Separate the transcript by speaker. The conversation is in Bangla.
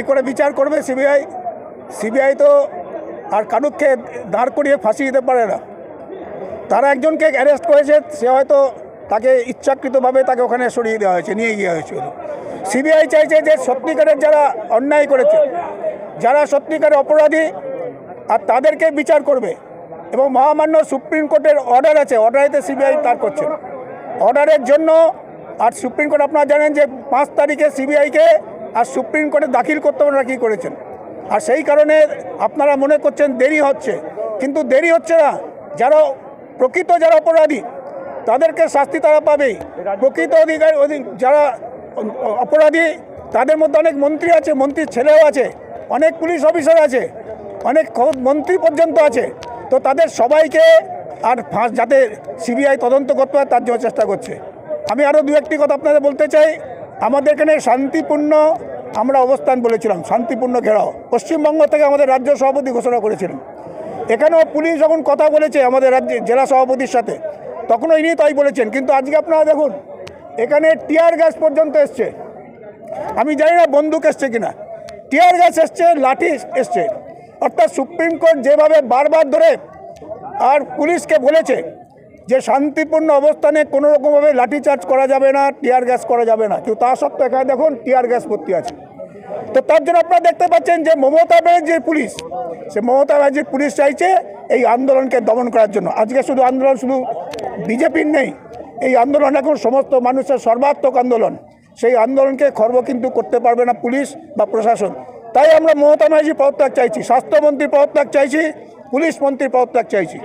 Speaker 1: কি করে বিচার করবে সিবিআই? সিবিআই তো আর কানুককে দাঁড় করিয়ে ফাঁসিয়ে দিতে পারে না। তারা একজনকে অ্যারেস্ট করেছে, সে হয়তো তাকে ইচ্ছাকৃতভাবে তাকে ওখানে সরিয়ে দেওয়া হয়েছে, নিয়ে গিয়ে হয়েছিল সিবিআই চাইছে যে সত্যিকারের যারা অন্যায় করেছে, যারা সত্যিকারের অপরাধী, আর তাদেরকে বিচার করবে। এবং মহামান্য সুপ্রিম কোর্টের অর্ডার আছে অর্ডারেতে সিবিআই তার করছে। অর্ডারের জন্য, আর সুপ্রিম কোর্ট আপনারা জানেন যে পাঁচ তারিখে সিবিআইকে আর সুপ্রিম কোর্টে দাখিল করতে ওনারা কী করেছেন? আর সেই কারণে আপনারা মনে করছেন দেরি হচ্ছে। কিন্তু দেরি হচ্ছে না। যারা প্রকৃত যারা অপরাধী, তাদেরকে শাস্তি তারা পাবেই প্রকৃত অধিকার যারা অপরাধী, তাদের মধ্যে অনেক মন্ত্রী আছে, মন্ত্রীর ছেলেও আছে, অনেক পুলিশ অফিসার আছে, অনেক মন্ত্রী পর্যন্ত আছে। তো তাদের সবাইকে আর ফাঁস, যাতে সিবিআই তদন্ত করতে পারে, তার জন্য চেষ্টা করছে। আমি আরও দু একটি কথা আপনাদের বলতে চাই। আমাদের এখানে শান্তিপূর্ণ আমরা অবস্থান বলেছিলাম, শান্তিপূর্ণ ঘেরাও। পশ্চিমবঙ্গ থেকে আমাদের রাজ্য সভাপতি ঘোষণা করেছিলেন। এখানেও পুলিশ যখন কথা বলেছে আমাদের রাজ্যে জেলা সভাপতির সাথে, তখনও ইনি তাই বলেছেন, কিন্তু আজকে আপনারা দেখুন, এখানে টিয়ার গ্যাস পর্যন্ত এসছে। আমি জানি না বন্দুক এসছে কিনা। টিয়ার গ্যাস এসছে, লাঠি এসছে। অর্থাৎ সুপ্রিম কোর্ট যেভাবে বারবার ধরে আর পুলিশকে বলেছে যে শান্তিপূর্ণ অবস্থানে কোনো রকমভাবে লাঠিচার্জ করা যাবে না, টিয়ার গ্যাস করা যাবে না। কিন্তু তা সত্ত্বেও এখানে দেখুন, টিয়ার গ্যাস ভর্তি আছে। তো তার জন্য আপনারা দেখতে পাচ্ছেন যে মমতা ব্যানার্জির পুলিশ, সে মমতা ব্যানার্জির পুলিশ চাইছে এই আন্দোলনকে দমন করার জন্য। আজকে শুধু আন্দোলন, শুধু বিজেপির নেই, এই আন্দোলন এখন সমস্ত মানুষের সর্বাত্মক আন্দোলন। সেই আন্দোলনকে খর্ব কিন্তু করতে পারবে না পুলিশ বা প্রশাসন। তাই আমরা মমতা ব্যানার্জির পদত্যাগ চাইছি, স্বাস্থ্যমন্ত্রীর পদত্যাগ চাইছি, পুলিশ মন্ত্রীর পদত্যাগ চাইছি।